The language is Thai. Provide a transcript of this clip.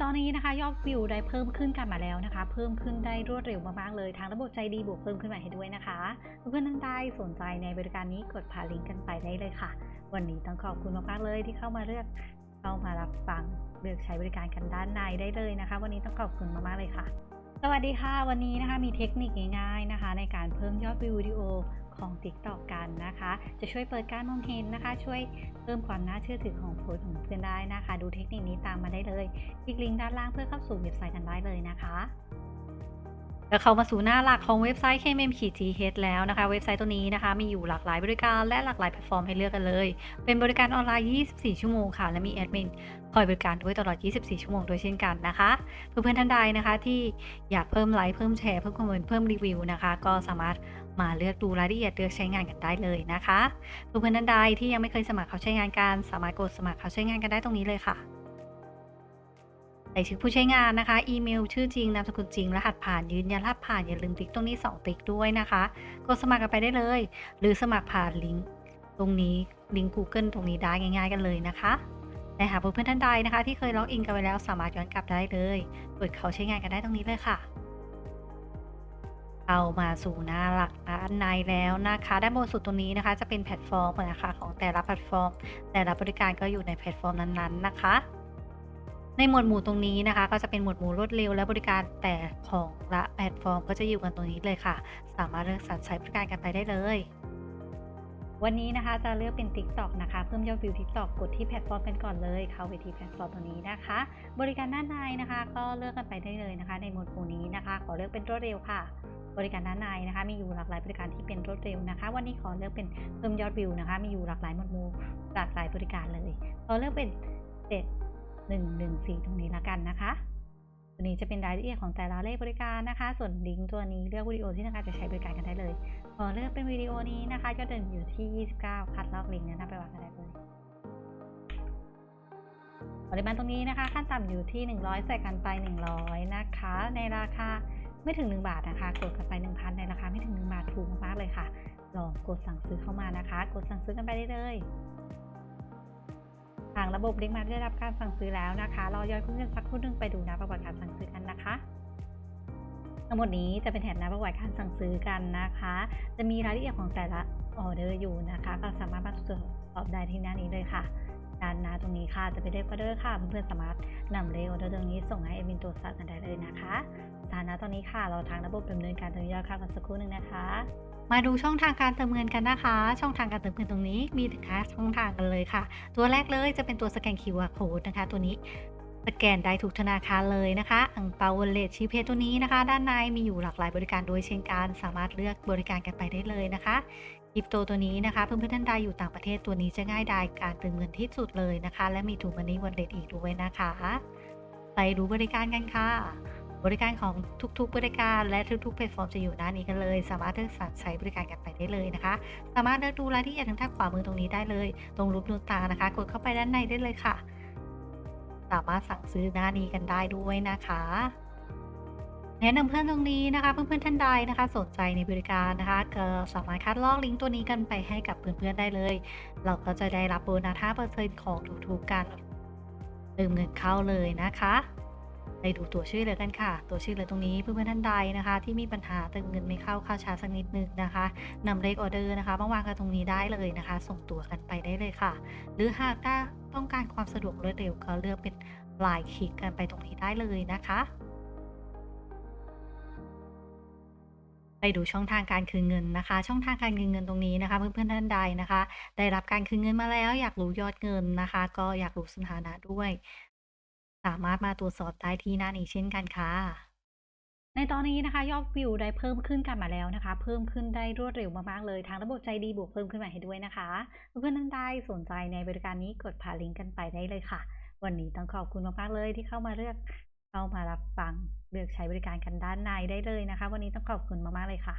ตอนนี้นะคะยอดวิวได้เพิ่มขึ้นกันมาแล้วนะคะ เพิ่มขึ้นได้รวดเร็วมากๆเลย ทางระบบใจดีบวกเพิ่มขึ้นมาให้ด้วยนะคะเพื่อนๆท่านใดสนใจในบริการนี้กดผ่านลิงก์กันไปได้เลยค่ะ วันนี้ต้องขอบคุณมากๆเลยที่เข้ามาเลือกเข้ามารับฟังเลือกใช้บริการกันด้านในได้เลยนะคะ วันนี้ต้องขอบคุณมากๆเลยค่ะ สวัสดีค่ะ วันนี้นะคะมีเทคนิคง่ายๆนะคะ ในการเพิ่มยอดวิววิดีโอ ของ TikTok กันนะคะ จะช่วยเปิดการมองเห็นนะคะ ช่วยเพิ่มความน่าเชื่อถือของโพสของเพื่อนได้นะคะ ดูเทคนิคนี้ตามมาได้เลย คลิกลิงก์ด้านล่างเพื่อเข้าสู่เว็บไซต์กันได้เลยนะคะแล้วเข้ามาสู่หน้าหลักของเว็บไซต์ KMM-GH แล้วนะคะ เว็บไซต์ตัวนี้นะคะ มีอยู่หลากหลายบริการและหลากหลายแพลตฟอร์มให้เลือกกันเลย เป็นบริการออนไลน์ 24 ชั่วโมงค่ะ และมีแอดมินคอยบริการด้วยตลอด 24 ชั่วโมงด้วยเช่นกันนะคะ เพื่อนๆท่านใดนะคะที่อยากเพิ่มไลค์เพิ่มแชร์เพิ่มคอมเมนต์เพิ่มรีวิวนะคะ ก็สามารถ มาเลือกดูรายละเอียดเลือกใช้งานกันได้เลยนะคะเพื่อนๆท่านใดที่ยังไม่เคยสมัครเขาใช้งานกันสามารถกดสมัครเขาใช้งานกันได้ตรงนี้เลยค่ะใส่ชื่อผู้ใช้งานนะคะ อีเมล ชื่อจริง นามสกุลจริง รหัสผ่าน ยืนยันรหัสผ่าน อย่าลืมติ๊กตรงนี้ 2 ติ๊กด้วยนะคะ กดสมัครกันไปได้เลย หรือสมัครผ่านลิงก์ตรงนี้ ลิงก์ Google ตรงนี้ได้ง่าย ๆ กันเลยนะคะแต่หากเพื่อนๆท่านใดนะคะ ที่เคยล็อกอินกันไปแล้วสามารถย้อนกลับได้เลย เปิดเขาใช้งานกันได้ตรงนี้เลยค่ะ เข้ามาสู่หน้าหลักด้านในแล้วนะคะด้านบนสุดตรงนี้นะคะ จะเป็นแพลตฟอร์มนะคะของแต่ละแพลตฟอร์ม แต่ละบริการก็อยู่ในแพลตฟอร์มนั้นๆนะคะ ในหมวดหมู่ตรงนี้นะคะ ก็จะเป็นหมวดหมู่รวดเร็วและบริการแต่ของละแพลตฟอร์ม ก็จะอยู่กันตรงนี้เลยค่ะ สามารถเลือกสรรใช้บริการกันไปได้เลยวันนี้นะคะจะเลือกเป็น TikTok นะคะ เพิ่มยอดวิว TikTok กดที่แพลตฟอร์มกันก่อนเลยเข้าไปที่แพลตฟอร์มตัวนี้นะคะ บริการด้านในนะคะ ก็เลือกกันไปได้เลยนะคะ ในหมวดหมู่นี้นะคะ ขอเลือกเป็นรวดเร็วค่ะ บริการด้านในนะคะ มีอยู่หลากหลายบริการที่เป็นรวดเร็วนะคะ วันนี้ขอเลือกเป็นเพิ่มยอดวิวนะคะ มีอยู่หลากหลายหมวดหมู่หลากหลายบริการเลยขอเลือกเป็น7 1 1 4ตรงนี้ละกันนะคะตัวนี้จะเป็นรายละเอียดของแต่ละเลขบริการนะคะ ส่วนลิงก์ตัวนี้เลือกวิดีโอที่ต้องการจะใช้บริการกันได้เลยพอเลือกเป็นวิดีโอนี้นะคะยอดเดินอยู่ที่ 29 คัดลอกลิงก์แนะนำไปวางกันได้เลยปริมาณตรงนี้นะคะ ขั้นต่ำอยู่ที่ 100 ใส่กันไป 100 นะคะ ในราคา ไม่ถึง 1 บาทนะคะ กดกันไป 1,000 ในราคาไม่ถึง 1 บาทถูกมากๆเลยค่ะ ลองกดสั่งซื้อเข้ามานะคะ กดสั่งซื้อกันไปได้เลยทางระบบลิงก์มาได้รับการสั่งซื้อแล้วนะคะรอย่อยเพื่อนสักครู่หนึงไปดูนะประวัติการสั่งซื้อกันนะคะทั้งหมดนี้จะเป็นแถบหน้าประวัติการสั่งซื้อกันนะคะ จะมีรายละเอียดของแต่ละออเดอร์อยู่นะคะ ก็สามารถมาตรวจสอบได้ที่หน้านี้เลยค่ะ ด้านนาตรงนี้ค่ะจะเป็นเลขออเดอร์ค่ะเพื่อนๆสามารถนำเลขออเดอร์ตรงนี้ส่งให้เอดมินตรวจสอบกันได้เลยนะคะสถานะตอนนี้ค่ะเราทางระบบดำเนินการเติมยอดค่ะกันสักครู่หนึ่งนะคะมาดูช่องทางการเติมเงินกันนะคะ ช่องทางการเติมเงินตรงนี้มีถึงห้าช่องทางกันเลยค่ะ ตัวแรกเลยจะเป็นตัวสแกน QR code นะคะ ตัวนี้สแกนได้ทุกธนาคารเลยนะคะ อังเปาวอลเลตชีเพตัวนี้นะคะ ด้านในมีอยู่หลากหลายบริการโดยเช่นกัน สามารถเลือกบริการกันไปได้เลยนะคะ คริปโตตัวนี้นะคะเพื่อนๆท่านใดอยู่ต่างประเทศตัวนี้จะง่ายดายการเติมเงินที่สุดเลยนะคะ และมีถูกมันนี่วันเล็ตอีกด้วยนะคะ ไปดูบริการกันค่ะ บริการของทุกๆบริการและทุกๆแพลตฟอร์มจะอยู่หน้านี้กันเลย สามารถเลือกสรรใช้บริการกันไปได้เลยนะคะ สามารถเลือกดูรายละเอียดทางด้านขวามือตรงนี้ได้เลย ตรงรูปนูนตานะคะ กดเข้าไปด้านในได้เลยค่ะ สามารถสั่งซื้อหน้านี้กันได้ด้วยนะคะ แนะนำเพื่อนตรงนี้นะคะ เพื่อนๆท่านใดนะคะ สนใจในบริการนะคะก็สามารถคัดลอกลิงก์ตัวนี้กันไปให้กับเพื่อนๆได้เลย เราก็จะได้รับโบนัส5%ของทุกๆการเติมเงินเข้าเลยนะคะไปดูตัวช่วยเหลือกันค่ะ ตัวช่วยเหลือตรงนี้เพื่อนๆท่านใดนะคะ ที่มีปัญหาเติมเงินไม่เข้าเข้าช้าสักนิดนึงนะคะนำเลขออเดอร์นะคะมาวางกันตรงนี้ได้เลยนะคะ ส่งตัวกันไปได้เลยค่ะ หรือหากถ้าต้องการความสะดวกรวดเร็วก็เลือกเป็นลายคลิกกันไปตรงนี้ได้เลยนะคะ ไปดูช่องทางการคืนเงินนะคะ ช่องทางการคืนเงินตรงนี้นะคะ เพื่อนๆท่านใดนะคะ ได้รับการคืนเงินมาแล้ว อยากรู้ยอดเงินนะคะ ก็อยากรู้สถานะด้วย สามารถมาตรวจสอบได้ที่หน้านี้เช่นกันค่ะในตอนนี้นะคะยอดวิวได้เพิ่มขึ้นกันมาแล้วนะคะ เพิ่มขึ้นได้รวดเร็วมากๆเลย ทางระบบใจดีบวกเพิ่มขึ้นมาให้ด้วยนะคะเพื่อนๆท่านใดสนใจในบริการนี้กดผ่านลิงก์กันไปได้เลยค่ะ วันนี้ต้องขอบคุณมากๆเลยที่เข้ามาเลือก เข้ามารับฟังเลือกใช้บริการกันด้านในได้เลยนะคะ วันนี้ต้องขอบคุณมาก ๆ เลยค่ะ